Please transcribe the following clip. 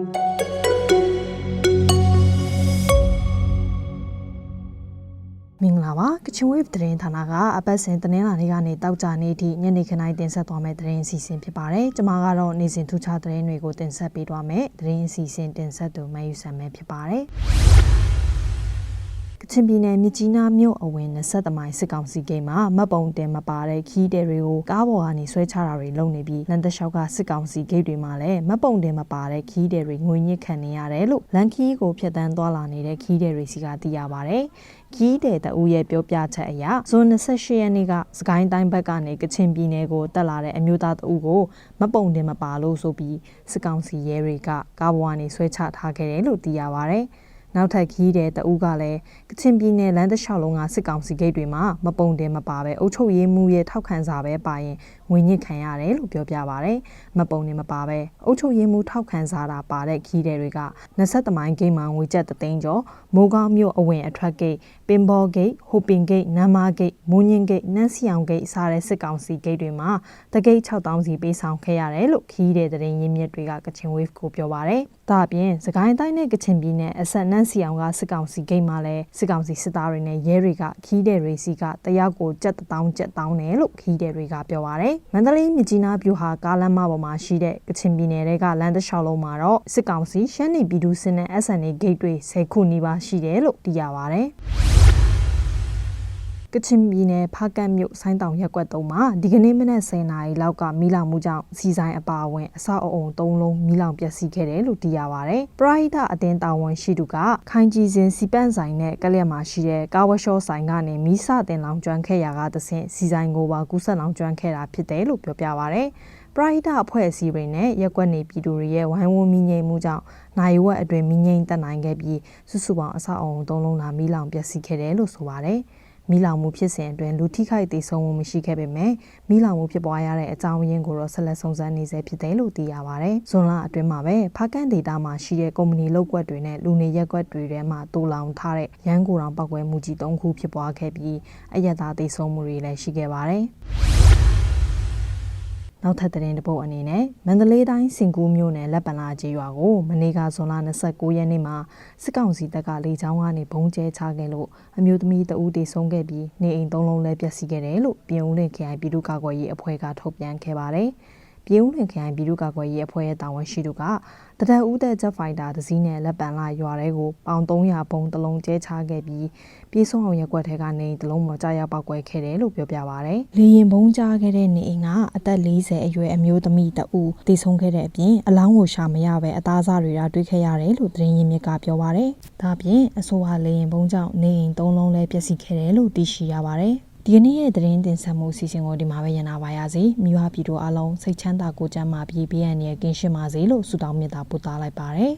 မင်္ဂလာပါကချင်ဝေးသတင်းဌာနကအပတ်စဉ်သတင်းလာလေးကနေတောက်ကြနေ့ထိညနေခင်းတိုင်းတင်ဆက်သွားမယ့်သတင်းအစီအစဉ်ဖြစ်ပါတယ်ကျွန်မကတော့နေ့စဉ်ထူးခြားသတင်းတွေကိုတင်ဆက်ပေးသွားမယ်သတင်းအစီအစဉ်တင်ဆက်သူမယူဆန်မဲဖြစ်ပါတယ် ကချင်ပြည်နယ်မြကြီးနားမြို့အဝင်20မိုင်စစ်ကောင်စီဂိတ်မှာမတ်ပုံတင်မပါတဲ့ခီးတဲ့တွေကိုကားပေါ်ကနေဆွဲချတာတွေလုပ်နေပြီးလန်တလျှောက်ကစစ်ကောင်စီဂိတ်တွေမှာလည်းမတ်ပုံတင်မပါတဲ့ခီးတဲ့တွေငွေညစ်ခံနေရတယ်လို့လန်ခီးကိုဖျက်တမ်းသွားလာနေတဲ့ခီးတဲ့တွေစီကသိရပါတယ်ခီးတဲ့တအူရဲ့ပြောပြချက်အရဇွန်28ရက်နေ့ကစကိုင်းတိုင်းဘက်ကနေကချင်ပြည်နယ်ကိုတက်လာတဲ့အမျိုးသားတအူကိုမတ်ပုံတင်မပါလို့ဆိုပြီးစစ်ကောင်စီရဲတွေကကားပေါ်ကနေဆွဲချထားခဲ့တယ်လို့သိရပါတယ် နောက်ထပ်ခီးတဲ့တအူးကလည်းကချင်ပြည်နယ်လမ်းတစ်လျှောက်လုံးကစစ်ကောင်စီဂိတ်တွေမှာမပုံတယ်မပါပဲအုပ်ချုပ်ရေးမှုရဲ့ထောက်ခံစာပဲပါရင်ငွေညစ်ခံရတယ်လို့ပြောပြပါဗျ။မပုံတယ်မပါပဲအုပ်ချုပ်ရေးမှုထောက်ခံစာတာပါတဲ့ခီးတဲ့တွေက20မိုင်ဂိတ်မှာငွေကျပ်တသိန်းကျော်မိုးကောင်းမြို့အဝင်အထွက်ဂိတ်ပင်ဘောဂိတ်ဟိုပင်ဂိတ်နမ်းမာဂိတ်မူးညင်းဂိတ်နန်းစီအောင်ဂိတ်စတဲ့စစ်ကောင်စီဂိတ်တွေမှာတဂိတ်6000စီပေးဆောင်ခဲ့ရတယ်လို့ခီးတဲ့တဲ့ရင်းမြစ်တွေကကချင် wave ကိုပြောပါဗျ။ဒါအပြင်စကိုင်းတိုင်းနဲ့ကချင်ပြည်နယ်အဆက်နန်းစီအောင်ကစစ်ကောင်စီဂိတ်မှာလည်းစစ်ကောင်စီစစ်သားတွေနဲ့ရဲတွေကခီးတဲ့တွေစီကတယောက်ကိုကြက်တောင်းကြက်တောင်းတယ်လို့ခီးတဲ့တွေကပြောပါဗျ။မန္တလေးမြကြီးနားပြူဟာကားလမ်းမပေါ်မှာရှိတဲ့ကချင်ပြည်နယ်တွေကလမ်းတစ်လျှောက်လုံးမှာတော့စစ်ကောင်စီရှမ်းနေပြည်သူစစ်နဲ့ SNA ဂိတ်တွေ10ခုနီးပါးရှိတယ်လို့သိရပါဗျ။ ကချင်ပြည်နယ်ဖားကတ်မြို့ဆိုင်းတောင်ရက်ကွက်တုံးမှာဒီကနေ့မနက်10:00နာရီလောက်ကမီးလောင်မှုကြောင့်စီဆိုင်အပါအဝင်အဆောက်အအုံ၃လုံးမီးလောင်ပျက်စီးခဲ့တယ်လို့သိရပါဗျ။ပရိုက်တာအတင်းတာဝန်ရှိသူကခိုင်ကြီးစင်စီပန့်ဆိုင်နဲ့ကလျက်မှာရှိတဲ့ကာဝရှော့ဆိုင်ကနေမီးစတင်လောင်ကျွမ်းခဲ့ရာကတဆင့်စီဆိုင်ကိုပါကူးဆက်လောင်ကျွမ်းခဲ့တာဖြစ်တယ်လို့ပြောပြပါဗျ။ပရိုက်တာအဖွဲ့အစည်းတွေနဲ့ရက်ကွက်နေပြည်သူတွေရဲ့ဝိုင်းဝန်းမိငိမ့်မှုကြောင့်နိုင်ဝက်အတွင်မိငိမ့်တက်နိုင်ခဲ့ပြီးစုစုပေါင်းအဆောက်အအုံ၃လုံးသာမီးလောင်ပျက်စီးခဲ့တယ်လို့ဆိုပါတယ်။ မိလောင်မှုဖြစ်စဉ်အတွင်းလူထိခိုက်ဒေဆုံးမှုမရှိခဲ့ပေမဲ့မိလောင်မှုဖြစ်ပွားရတဲ့အကြောင်းရင်းကိုတော့ဆက်လက်စုံစမ်းနေဆဲဖြစ်တယ်လို့သိရပါဗျ။ဇွန်လအတွင်းမှာပဲဖားကန်ဒေတာမှာရှိတဲ့ကုမ္ပဏီလုပ်ကွက်တွေနဲ့လူနေရက်ကွက်တွေထဲမှာတူလောင်ထားတဲ့ရန်ကိုတောင်ပောက်ကွဲမှုကြီး၃ခုဖြစ်ပွားခဲ့ပြီးအယက်သားဒေဆုံးမှုတွေလည်းရှိခဲ့ပါတယ်။ နောက်ထပ်သတင်းတစ်ပုဒ်အနေနဲ့မန္တလေးတိုင်းစင်ကူးမြို့နယ်လက်ပံလာကျေးရွာကိုမနေ့ကဇွန်လ29ရက်နေ့မှာစစ်ကောင်စီတပ်ကလေကြောင်းကနေဘုံကျဲချခဲ့လို့အမျိုးသမီးတဦးတေဆုံးခဲ့ပြီးနေအိမ်သုံးလုံးလည်းပျက်စီးခဲ့တယ်လို့ပြည်ဦးလင်ခရိုင်ပြည်သူ့ကာကွယ်ရေးအဖွဲ့ကထုတ်ပြန်ခဲ့ပါတယ်။ ပြည်ဦးလင်ခရိုင်ပြည်သူ့ကာကွယ်ရေးအဖွဲ့ရဲ့တာဝန်ရှိသူကတဒတ်ဦးတဲ့ဂျက်ဖိုက်တာတစ်စီးနဲ့လက်ပံလာရွာတဲကိုပေါင်300ဘုံတစ်လုံးကျဲချခဲ့ပြီးပြေးဆုံးအောင်ရက်ွက်ထဲကနေတလုံးပေါ်ကြာရောက်ပောက်ကွဲခဲ့တယ်လို့ပြောပြပါဗျ။လေရင်ဘုံကြားခဲ့တဲ့နေအိမ်ကအသက်40အရွယ်အမျိုးသမီးတဦးတည်ဆုံးခဲ့တဲ့အပြင်အလောင်းကိုရှာမရပဲအသားစားတွေကတွေ့ခဲ့ရတယ်လို့သတင်းရင်းမြစ်ကပြောပါဗျ။ဒါပြင်အဆိုဟာလေရင်ဘုံကြောင့်နေအိမ်၃လုံးလည်းပျက်စီးခဲ့တယ်လို့သိရှိရပါတယ်။ ဒီကနေ့ရဲ့သတင်းတင်ဆက်မှုအစီအစဉ်ကိုဒီမှာပဲရနာပါရစေမိဘပြည်တို့အားလုံးစိတ်ချမ်းသာကိုယ်ကျန်းမာပြီးဘေးရန်ရဲ့ကင်းရှင်းပါစေလို့ဆုတောင်းမေတ္တာပို့သလိုက်ပါတယ်